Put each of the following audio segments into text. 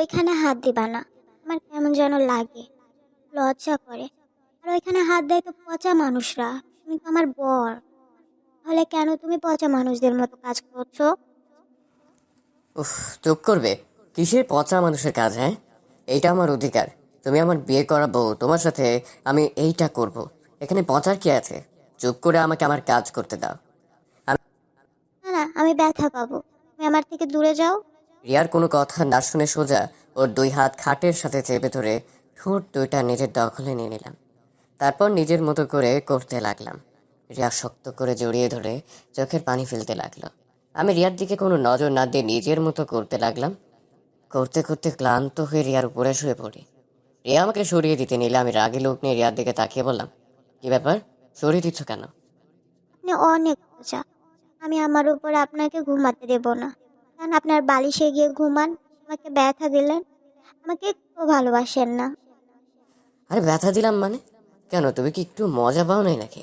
ওইখানে হাত দিবা না। আমার কেমন যেন লাগে। লজ্জা করে। আর ওইখানে হাত দেয় তো পচা মানুষরা। তুমি তো আমার বর। তাহলে কেন তুমি পচা মানুষদের মতো কাজ করছ? উফ চুপ করবে। কিসের পচা মানুষের কাজ হ্যাঁ? এইটা আমার অধিকার। তুমি আমার বিয়ে করাবো তোমার সাথে আমি এইটা করব। এখানে পচার কি আছে? চুপ করে আমাকে আমার কাজ করতে দাও। না না আমি ব্যথা পাবো। তুমি আমার থেকে দূরে যাও। রিয়ার কোনো কথা না শুনে সোজা ওর দুই হাত খাটের সাথে চেপে ধরে ঠোঁট দুইটা নিজের দখলে নিয়ে নিলাম। তারপর নিজের মতো করে করতে লাগলাম। রিয়া শক্ত করে জড়িয়ে ধরে চোখের পানি ফেলতে লাগল। আমি রিয়ার দিকে কোনো নজর না দিয়ে নিজের মতো করতে লাগলাম। করতে করতে ক্লান্ত হয়ে রিয়ার উপরে শুয়ে পড়ি। রিয়া আমাকে সরিয়ে দিতে নিলে আমি রাগে লোক নিয়ে রিয়ার দিকে তাকিয়ে বললাম, কি ব্যাপার? সরিয়ে দিচ্ছ কেন? আপনি অনেক আমি আমার উপর আপনাকে ঘুমাতে দেব না। কারণ আপনার বালিশে গিয়ে ঘুমান আমাকে ব্যথা দিলেন আমাকে একটু ভালোবাসেন না। আরে ব্যথা দিলাম মানে? কেন তুমি কি একটু মজা পাও নাই নাকি?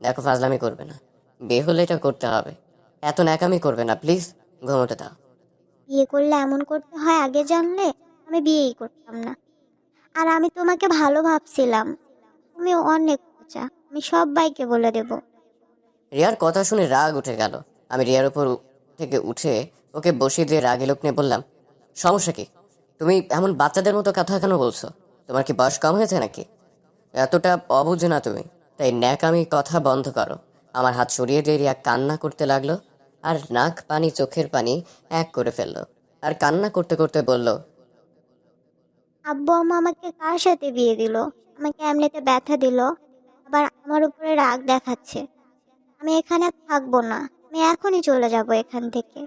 দেখো ফাজলামি করবে না। বিয়ে হলে এটা করতে হবে। এত ন্যাকামি করবে না প্লিজ ঘুমোতে দাও। বিয়ে করলে এমন করতে হয় আগে জানলে আমি বিয়েই করতাম না। আর আমি তোমাকে ভালো ভাবছিলাম। তুমি অনেক পচা আমি সবাইকে বলে দেব। রিয়ার কথা শুনে রাগ উঠে গেল। আমি রিয়ার উপর থেকে উঠে ওকে বসিয়ে দিয়ে রাগে লোক নিয়ে বললাম, সমস্যা কি? তুমি এমন বাচ্চাদের মতো কথা কেন বলছো? তোমার কি বয়স কম হয়েছে নাকি? এতটা অবুঝ না তুমি। তাই ন্যাকামি কথা বন্ধ করো। আমার হাত সরিয়ে দিয়ে রিয়া কান্না করতে লাগল আর নাক পানি চোখের পানি এক করে ফেলল। আর কান্না করতে করতে বলল, আব্বু, আম্মা আমাকে কার সাথে বিয়ে দিল? আমাকে এমনিতে ব্যথা দিল, আবার আমার উপরে রাগ দেখাচ্ছে। আমি এখানে থাকব না। আমি এখনই চলে যাব এখান থেকে।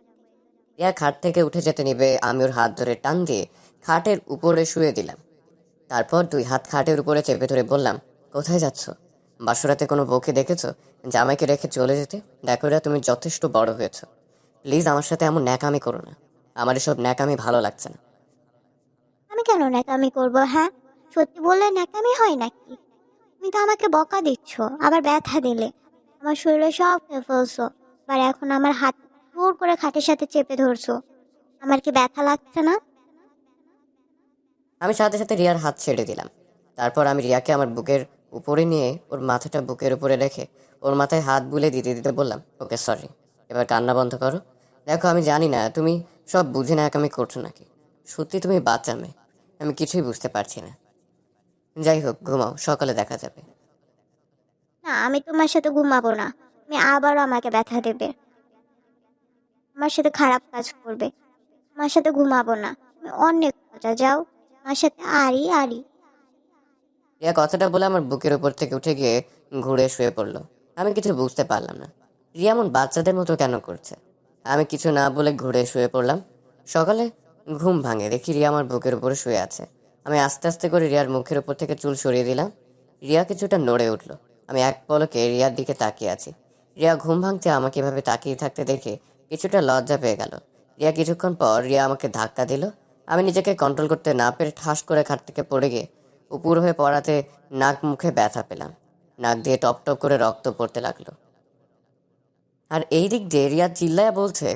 রিয়া খাট থেকে উঠে যেতে নিবে, আমি ওর হাত ধরে টান দিয়ে খাটের উপরে শুয়ে দিলাম। তারপর দুই হাত খাটের উপরে চেপে ধরে বললাম, কোথায় যাচ্ছ? বাসরাতে কোনো বউকে দেখেছ? জামাইকে রেখে চলে যেতে? দেখো তুমি যথেষ্ট বড় হয়েছ। প্লিজ আমার সাথে এমন ন্যাকামি করো না। আমার এসব ন্যাকামি ভালো লাগছে না। আমি কেন ন্যাকামি করব হ্যাঁ? সত্যি বললে ন্যাকামি হয় নাকি? তুমি তো আমাকে বকা দিচ্ছ, আবার ব্যথা দিলে। আমার শরীরে সব ফেলছো আবার এখন আমার হাত জোর করে খাটের সাথে চেপে ধরছো। আমার কি ব্যথা লাগছে না? আমি সাথে সাথে রিয়ার হাত ছেড়ে দিলাম। তারপর আমি রিয়াকে আমার বুকের উপরে নিয়ে ওর মাথাটা বুকের উপরে রেখে ওর মাথায় হাত বুলে দিতে দিতে বললাম ওকে সরি এবার কান্না বন্ধ করো। দেখো আমি জানি না তুমি সব বুঝে না আমি করছ নাকি? সত্যি তুমি বাচ্চা মেয়ে আমি কিছুই বুঝতে পারছি না। যাই হোক ঘুমাও সকালে দেখা যাবে। না আমি তোমার সাথে ঘুমাবো না। তুমি আবারও আমাকে ব্যথা দেবে। আমার সাথে খারাপ কাজ করবে। আমার সাথে ঘুমাবো না। তুমি অনেক মজা, যাও। আমার সাথে আরি আরি। রিয়া কথাটা বলে আমার বুকের উপর থেকে উঠে গিয়ে ঘুরে শুয়ে পড়ল। আমি কিছু বুঝতে পারলাম না। রিয়া এমন বাচ্চাদের মতো কেন করছে? আমি কিছু না বলে ঘুরে শুয়ে পড়লাম। সকালে ঘুম ভাঙে, দেখি রিয়া আমার বুকের উপরে শুয়ে আছে। আমি আস্তে আস্তে করে রিয়ার মুখের উপর থেকে চুল সরিয়ে দিলাম। রিয়া কিছুটা নড়ে উঠল। আমি এক পলকে রিয়ার দিকে তাকিয়ে আছি। রিয়া ঘুম ভাঙতে আমাকে এভাবে তাকিয়ে থাকতে দেখে কিছুটা লজ্জা পেয়ে গেল। রিয়া কিছুক্ষণ পর রিয়া আমাকে ধাক্কা দিল। আমি নিজেকে কন্ট্রোল করতে না পেরে ঠাস করে খাট থেকে পড়ে গিয়ে উপর হয়ে পড়াতে নাক মুখে ব্যথা পেলাম। নাক দিয়ে টপ টপ করে রক্ত পড়তে লাগল। আর এই দিক দিয়ে রিয়া চিল্লায়া বলছে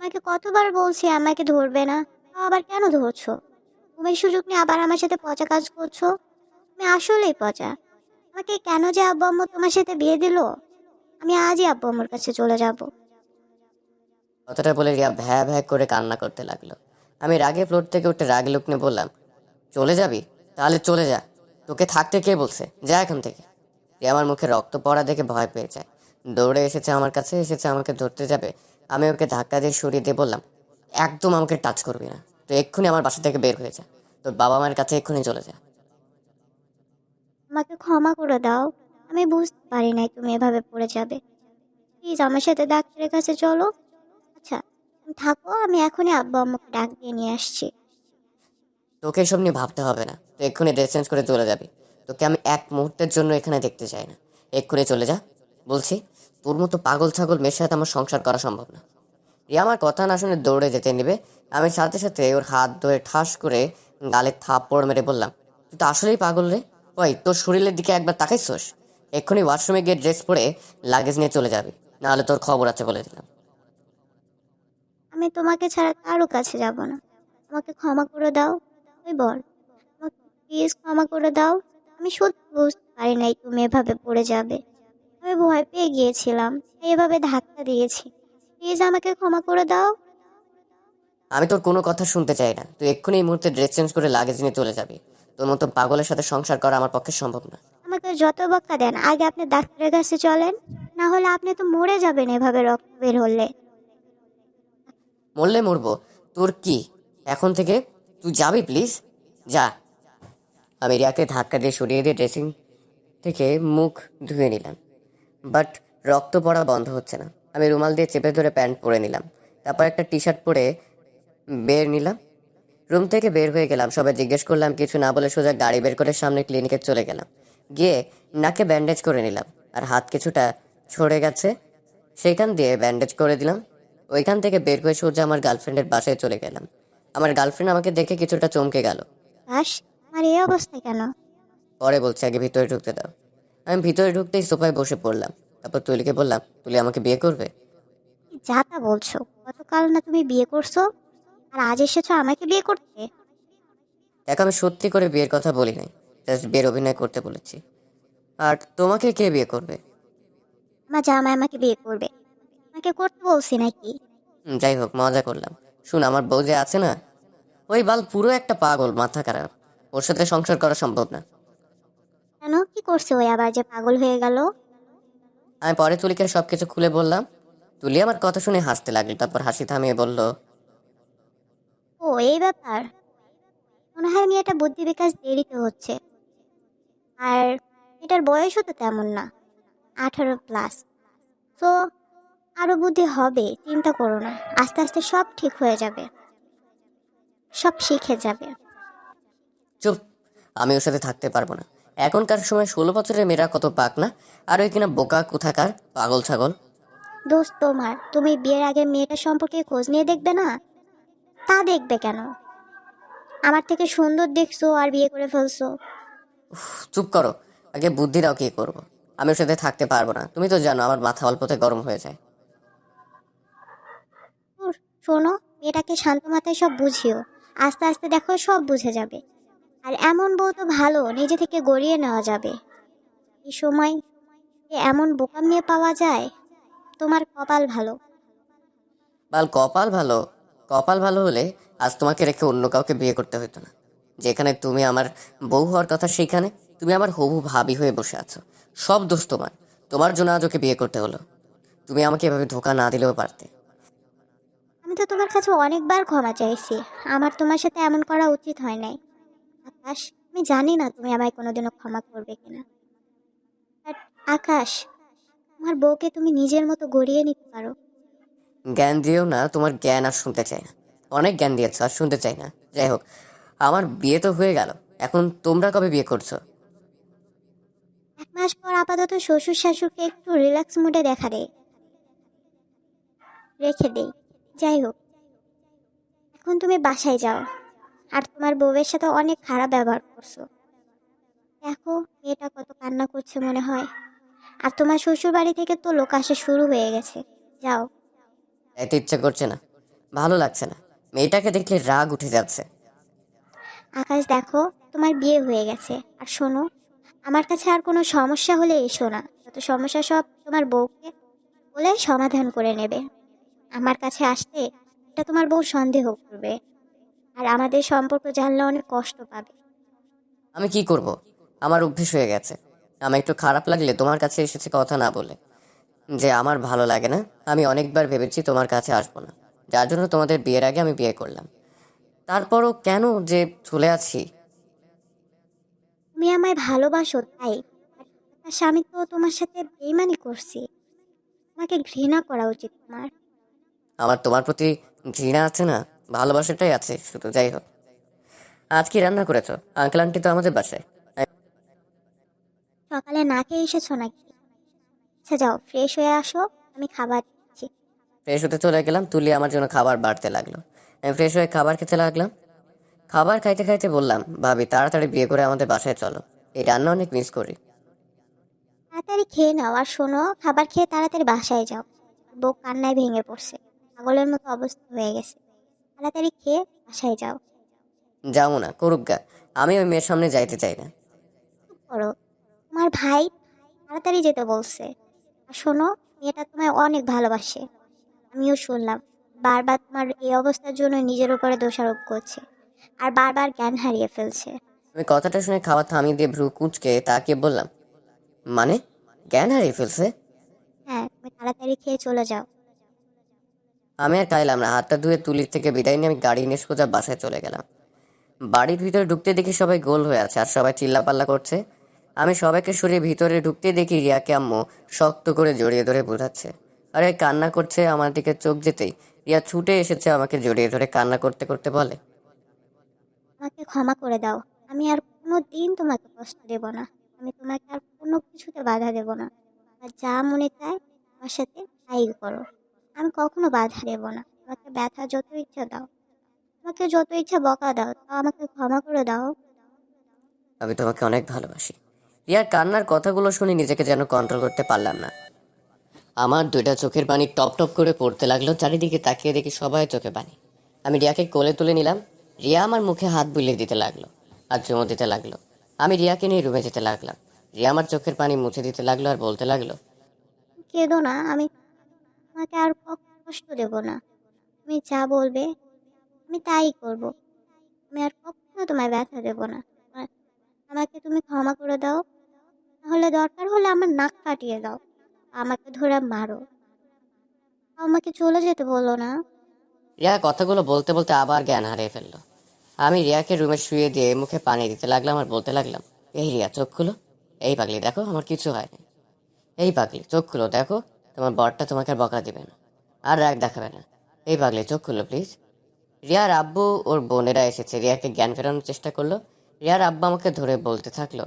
আমাকে কতবার বলছি আমাকে ধরবে না? আবার কেন ধরছো? ঘুমের সুযোগ নিয়ে আবার আমার সাথে পচা কাজ করছ? তুমি আসলেই পচা। আমাকে কেন যে আব্বু আম্মু তোমার সাথে বিয়ে দিল? আমি আজই আব্বু আমার কাছে চলে যাব। কথাটা বলে রিয়া ভ্যা ভ্যা করে কান্না করতে লাগল। আমি রাগে ফ্লোর থেকে উঠে রাগ লোক নিয়ে বললাম চলে যাবি? তাহলে চলে যা। তোকে থাকতে কে বলছে? যা এখান থেকে। রিয়া আমার মুখে রক্ত পড়া দেখে ভয় পেয়ে যায়। দৌড়ে এসেছে আমার কাছে এসেছে আমাকে ধরতে যাবে। আমি ওকে ধাক্কা দিয়ে সরিয়ে দিয়ে বললাম একদম আমাকে টাচ করবি না। তো এক্ষুনি আমার বাসা থেকে বের হয়ে যা। তোর বাবা মায়ের কাছে এক্ষুনি চলে যা। আমাকে ক্ষমা করে দাও। আমি বুঝতে পারি নাই তুমি এভাবে পড়ে যাবে। প্লিজ আমার সাথে ডাক্তারের কাছে চলো। আচ্ছা তুমি থাকো, আমি এখনই আব্বু আম্মুকে ডাক দিয়ে নিয়ে আসছি। তোকে এসব নিয়ে ভাবতে হবে না। তুই এক্ষুনি ড্রেস চেঞ্জ করে চলে যাবি। তোকে আমি এক মুহূর্তের জন্য এখানে দেখতে চাই না। এক্ষুনি চলে যা। বলছি, তোর মতো পাগল ছাগল মেয়ের সাথে আমার সংসার করা সম্ভব না। রিয়া আমার কথা না শুনে দৌড়ে যেতে নেবে। আমি সাথে সাথে ওর হাত ধরে ঠাস করে গালে থাপ্পড় মেরে বললাম, তুই তো আসলেই পাগল রে? ওই, তোর শরীরের দিকে একবার তাকাইছোস? এক্ষুনি ওয়াশরুমে গিয়ে ড্রেস পরে লাগেজ নিয়ে চলে যাবি। নাহলে তোর খবর আছে বলে দিলাম। আমি তোমাকে ছাড়া কারও কাছে যাব না। আমাকে ক্ষমা করে দাও ওই বল আমাকে প্লিজ ক্ষমা করে দাও। আমি সত্যি বুঝতে পারি নাই তুমি এভাবে পড়ে যাবে। আমি ভয় পেয়ে গিয়েছিলাম তাই এভাবে ধাক্কা দিয়েছি। প্লিজ আমাকে ক্ষমা করে দাও। আমি তোর কোনো কথা শুনতে চাই না। তুই এক্ষুনি এই মুহূর্তে ড্রেস চেঞ্জ করে লাগেজ নিয়ে চলে যাবি। তোর মতো পাগলের সাথে সংসার করা আমার পক্ষে সম্ভব না। আমাকে যত বক্কা দেন, আগে আপনি ডাক্তারের কাছে চলেন, না হলে আপনি তো মরে যাবেন এভাবে রক্ত বের হলে। মরলে মরবো? তোর কি? এখন থেকে তুই যাবি প্লিজ যা। আমি রিয়াকে ধাক্কা দিয়ে সরিয়ে দিয়ে ড্রেসিং থেকে মুখ ধুয়ে নিলাম। বাট রক্ত পড়া বন্ধ হচ্ছে না। আমি রুমাল দিয়ে চেপে ধরে প্যান্ট পরে নিলাম। তারপর একটা টি শার্ট পরে বের নিলাম। রুম থেকে বের হয়ে গেলাম। সবাই জিজ্ঞেস করলাম, কিছু না বলে সোজা গাড়ি বের করে সামনে ক্লিনিকে চলে গেলাম। গিয়ে নাকে ব্যান্ডেজ করে নিলাম। আর হাত কিছুটা ছড়ে গেছে সেখান দিয়ে ব্যান্ডেজ করে দিলাম। ওইখান থেকে বের হয়ে সোজা আমার গার্লফ্রেন্ডের বাসায় চলে গেলাম। আমার গার্লফ্রেন্ড আমাকে দেখে কিছুটা চমকে গেল। আমার এই অবস্থা কেন? পরে বলছে আগে ভিতরে ঢুকতে দাও। আমি ভিতরে ঢুকতেই সোফায় বসে পড়লাম। তারপর তুলিকে বললাম তুলি আমাকে বিয়ে করবে? যা তা বলছো গতকাল না তুমি বিয়ে করছ আর আজ এসেছ আমাকে বিয়ে করতে? দেখো আমি সত্যি করে বিয়ের কথা বলি নাই। জাস্ট বিয়ের অভিনয় করতে বলেছি। আর তোমাকে কে বিয়ে করবে? আমার জামাই আমাকে বিয়ে করবে। আমাকে করতে বলছি নাকি? হুম, যাই হোক মজা করলাম। শুন আমার বউ যে আছে না ওই বাল পুরো একটা পাগল মাথা খারাপ। ওর সাথে সংসার করা সম্ভব না। কেন? কি করছে ওই আবার যে পাগল হয়ে গেল? আমি পরে তুলিকে সবকিছু খুলে বললাম। তুলি আমার কথা শুনে হাসতে লাগল তারপর হাসি থামিয়ে বলল ও এই ব্যাপার? মনে হয় মেয়েটা বুদ্ধি বিকাশ দেরিতে হচ্ছে। আর এটার বয়সও তো তেমন না আঠারো প্লাস তো আরও বুদ্ধি হবে চিন্তা করো না আস্তে আস্তে সব ঠিক হয়ে যাবে সব শিখে যাবে। চুপ আমি ওর সাথে থাকতে পারব না। এখনকার সময় ষোলো বছরের মেয়েরা কত পাক না? আর ওই কিনা বোকা কোথাকার পাগল ছাগল। দোস্ত তোমার তুমি বিয়ের আগে মেয়েটা সম্পর্কে খোঁজ নিয়ে দেখবে না? তা দেখবে কেন? আমার থেকে সুন্দর দেখছ আর বিয়ে করে ফেলছো। চুপ করো। আগে বুদ্ধি দাও কি করব। আমি ওর সাথে থাকতে পারব না। তুমি তো জানো আমার মাথা অল্পতে গরম হয়ে যায়। শোনো মেয়েটাকে শান্ত মাথায় সব বুঝিও। আস্তে আস্তে দেখো সব বুঝে যাবে। আর এমন বউ তো ভালো নিজে থেকে গড়িয়ে নেওয়া যাবে। এই সময় যে এমন বোকা মেয়ে পাওয়া যায় তোমার কপাল ভালো। বাল কপাল ভালো। কপাল ভালো হলে আজ তোমাকে রেখে অন্য কাউকে বিয়ে করতে হতো না। যেখানে তুমি আমার বউ হওয়ার কথা সেখানে তুমি আমার হবু ভাবি হয়ে বসে আছো। সব দোষ তোমার। তোমার জন্য আজ ওকে বিয়ে করতে হলো। তুমি আমাকে এভাবে ধোকা না দিলেও পারতে। আমি তো তোমার কাছে অনেকবার ক্ষমা চাইছি। আমার তোমার সাথে এমন করা উচিত হয় নাই। আকাশ আমি জানি না তুমি আমায় কোনোদিনও ক্ষমা করবে কিনা। আকাশ তোমার বউকে তুমি নিজের মতো গড়িয়ে নিতে পারো। জ্ঞান দিয়েও না তোমার জ্ঞান আর শুনতে চাই না। অনেক জ্ঞান দিয়েছ আর শুনতে চাই না। যাই হোক আমার বিয়ে তো হয়ে গেল। এখন তোমরা কবে বিয়ে করছ? এক মাস পর আপাতত শ্বশুর শাশুড়কে একটু রিল্যাক্স মুডে দেখা দেয় রেখে দেই। যাই হোক। এখন তুমি বাসায় যাও। আর তোমার বউয়ের সাথে অনেক খারাপ ব্যবহার করছ। দেখো মেয়েটা কত কান্না করছে মনে হয়। আর তোমার শ্বশুর বাড়ি থেকে তো লোক আসা শুরু হয়ে গেছে। যাও। এতে ইচ্ছা করছে না। ভালো লাগছে না। মেয়েটাকে দেখলে রাগ উঠে যাচ্ছে। আকাশ, দেখো, তোমার বিয়ে হয়ে গেছে। আর শোনো, আমার কাছে আর কোনো সমস্যা হলে এসো না। যত সমস্যা সব তোমার বউকে বলে সমাধান করে নেবে। আমার কাছে আসতে এটা তোমার বউ সন্দেহ করবে। আর আমাদের সম্পর্ক জানলে অনেক কষ্ট পাবে। আমি কি করব? আমার অভ্যেস হয়ে গেছে। আমার একটু খারাপ লাগলে তোমার কাছে এসেছে কথা না বলে। যে আমার ভালো লাগে না, আমি অনেকবার ভেবেছি তোমার কাছে আসব না। যার জন্য তোমাদের বিয়ের আগে আমি বিয়ে করলাম। তারপরও কেন যে চলে আছি? তুমি আমায় ভালোবাসো তাই? আর স্বামী তো তোমার সাথে বেইমানি করছি। তোমাকে ঘৃণা করা উচিত তোমার আমার তোমার প্রতি ঘৃণা আছে না? ভালোবাসাটাই আছে শুধু যাই হোক। আজ কি রান্না করেছ? আঙ্কেল আন্টি তো আমাদের বাসায়। সকালে না খেয়ে এসেছ নাকি? আচ্ছা যাও ফ্রেশ হয়ে আসো আমি খাবার দিচ্ছি। ফ্রেশ হতে চলে গেলাম তুলি আমার জন্য খাবার বাড়তে লাগল। আমি ফ্রেশ হয়ে খাবার খেতে লাগলাম। খাবার খাইতে খাইতে বললাম ভাবি তাড়াতাড়ি বিয়ে করে আমাদের বাসায় চলো। এই রান্না অনেক মিস করি। তাড়াতাড়ি খেয়ে নাও আর শোনো খাবার খেয়ে তাড়াতাড়ি বাসায় যাও। বউ কান্নায় ভেঙে পড়ছে। পাগলের মতো অবস্থা হয়ে গেছে। তাড়াতাড়ি খেয়ে বাসায় যাও। যাব না করুক গা। আমি ওই মেয়ের সামনে যাইতে চাই না। চুপ করো। তোমার ভাই তাড়াতাড়ি যেতে বলছে। আর শোনো মেয়েটা তোমায় অনেক ভালোবাসে। আমিও শুনলাম। বারবার তোমার এই অবস্থার জন্য নিজের উপরে দোষারোপ করছে। আর বারবার জ্ঞান হারিয়ে ফেলছে। আমি কথাটা শুনে খাওয়া থামিয়ে দিয়ে ভ্রু কুচকে তাকে বললাম মানে? জ্ঞান হারিয়ে ফেলছে? হ্যাঁ তুমি তাড়াতাড়ি খেয়ে চলে যাও। আমি আর কাইলাম না হাতটা ধুয়ে তুলির থেকে বিদায় নিয়ে আমি গাড়ি নিয়ে সোজা বাসায় চলে গেলাম। বাড়ির ভিতরে ঢুকতে দেখি সবাই গোল হয়ে আছে আর সবাই চিল্লাপাল্লা করছে। আমি সবাইকে সরিয়ে ভিতরে ঢুকতে দেখি রিয়াকে আম্মু শক্ত করে জড়িয়ে ধরে বোঝাচ্ছে। আরে কান্না করছে আমার দিকে চোখ যেতেই। রিয়া ছুটে এসেছে আমাকে জড়িয়ে ধরে কান্না করতে করতে বলে। আমাকে ক্ষমা করে দাও। আমি আর কোনো দিন তোমাকে কষ্ট দেব না। আমি তোমাকে আর কোনো কিছুতে বাধা দেব না। আর যা মনে চায় আমার সাথে তাই করো। আমি কখনো বাধা দেব না। তোমাকে ব্যথা যত ইচ্ছা দাও। তোমাকে যত ইচ্ছা বকা দাও তাও আমাকে ক্ষমা করে দাও। আমি তোমাকে অনেক ভালোবাসি। রিয়ার কান্নার কথাগুলো শুনে নিজেকে যেন কন্ট্রোল করতে পারলাম না। আমার দুইটা চোখের পানি টপ টপ করে পড়তে লাগল, চারিদিকে তাকিয়ে দেখি সবাই চোখে পানি। আমি রিয়াকে কোলে তুলে নিলাম। রিয়া আমার মুখে হাত বুলিয়ে দিতে লাগল আর চুমো দিতে লাগল। আমি রিয়াকে নিয়ে রুমে যেতে লাগলাম। রিয়া আমার চোখের পানি মুছে দিতে লাগল আর বলতে লাগল, কেঁদো না, আমি তোমাকে আর কষ্ট দেব না। তুমি যা বলবে, আমি তাই করব। আমি আর কখনো তোমায় ব্যথা দেব না। আমাকে তুমি ক্ষমা করে দাও, তাহলে দরকার হলে আমার নাক কাটিয়ে দাও। আমাকে ধরে মারো। আমাকে চলে যেতে বলো না। রিয়া কথাগুলো বলতে বলতে আবার জ্ঞান হারিয়ে ফেলল। আমি রিয়াকে রুমে শুয়ে দিয়ে মুখে পানি দিতে লাগলাম আর বলতে লাগলাম, এই রিয়া, চোখ খুলো। এই পাগলি, দেখো, আমার কিছু হয়নি। এই পাগলি, চোখ খুলো, দেখো, তোমার বরটা তোমাকে আর বকা দিবে না। আর রাগ দেখাবে না। এই পাগলি, চোখ খুলো প্লিজ রিয়ার আব্বু ওর বোনেরা এসেছে। রিয়াকে জ্ঞান ফেরানোর চেষ্টা করল। রিয়ার আব্বা আমাকে ধরে বলতে থাকল,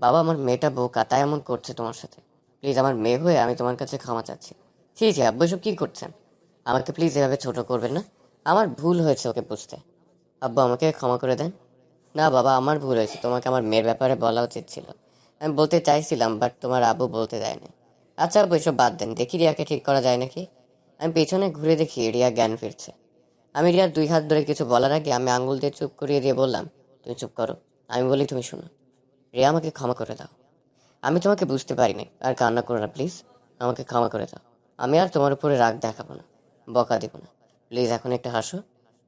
বাবা, আমার মেয়েটা বোকা, তাই এমন করছে তোমার সাথে। প্লিজ আমার মেয়ে হয়ে আমি তোমার কাছে ক্ষমা চাচ্ছি। ছি ছি, আব্বু, এসব কী করছেন? আমাকে প্লিজ এভাবে ছোট করবেন না। আমার ভুল হয়েছে ওকে বুঝতে। আব্বু, আমাকে ক্ষমা করে দেন? না, বাবা, আমার ভুল হয়েছে। তোমাকে আমার মেয়ের ব্যাপারে বলা উচিত ছিল। আমি বলতে চাইছিলাম বাট তোমার আব্বু বলতে দেয়নি। আচ্ছা আব্বু, এসব বাদ দেন। দেখি রিয়াকে ঠিক করা যায় নাকি? আমি পেছনে ঘুরে দেখি রিয়া জ্ঞান ফিরছে। আমি রিয়ার দুই হাত ধরে কিছু বলার আগে আমি আঙুল দিয়ে চুপ করিয়ে দিয়ে বললাম, তুমি চুপ করো। আমি বলি, তুমি শোনো। রিয়া আমাকে ক্ষমা করে দাও। আমি তোমাকে বুঝতে পারিনি। আর কান্না করো না প্লিজ। আমাকে ক্ষমা করে দাও। আমি আর তোমার উপরে রাগ দেখাবো না। বকা দেবো না। প্লিজ এখন একটা হাসো।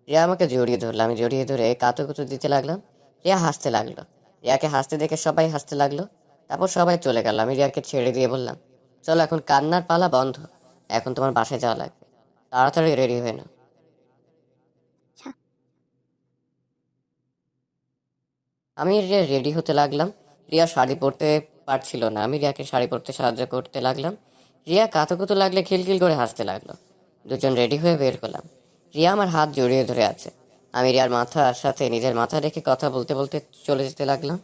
রিয়া আমাকে জড়িয়ে ধরলো। আমি জড়িয়ে ধরে কাতো কুতো দিতে লাগলাম। রিয়া হাসতে লাগল। রিয়াকে হাসতে দেখে সবাই হাসতে লাগল। তারপর সবাই চলে গেল। আমি রিয়াকে ছেড়ে দিয়ে বললাম চলো এখন কান্নার পালা বন্ধ। এখন তোমার বাসায় যাওয়া লাগবে। তাড়াতাড়ি রেডি হয়ে নাও। আচ্ছা আমি রিয়া রেডি হতে লাগলাম। রিয়া শাড়ি পরতে পারছিল না। আমি রিয়াকে শাড়ি পরতে সাহায্য করতে লাগলাম। রিয়া কাতুকুতু লাগলে খিলখিল করে হাসতে লাগল। দুজন রেডি হয়ে বের করলাম রিয়া আমার হাত জড়িয়ে ধরে আছে। আমি রিয়ার মাথার সাথে নিজের মাথা রেখে কথা বলতে বলতে চলে যেতে লাগলাম।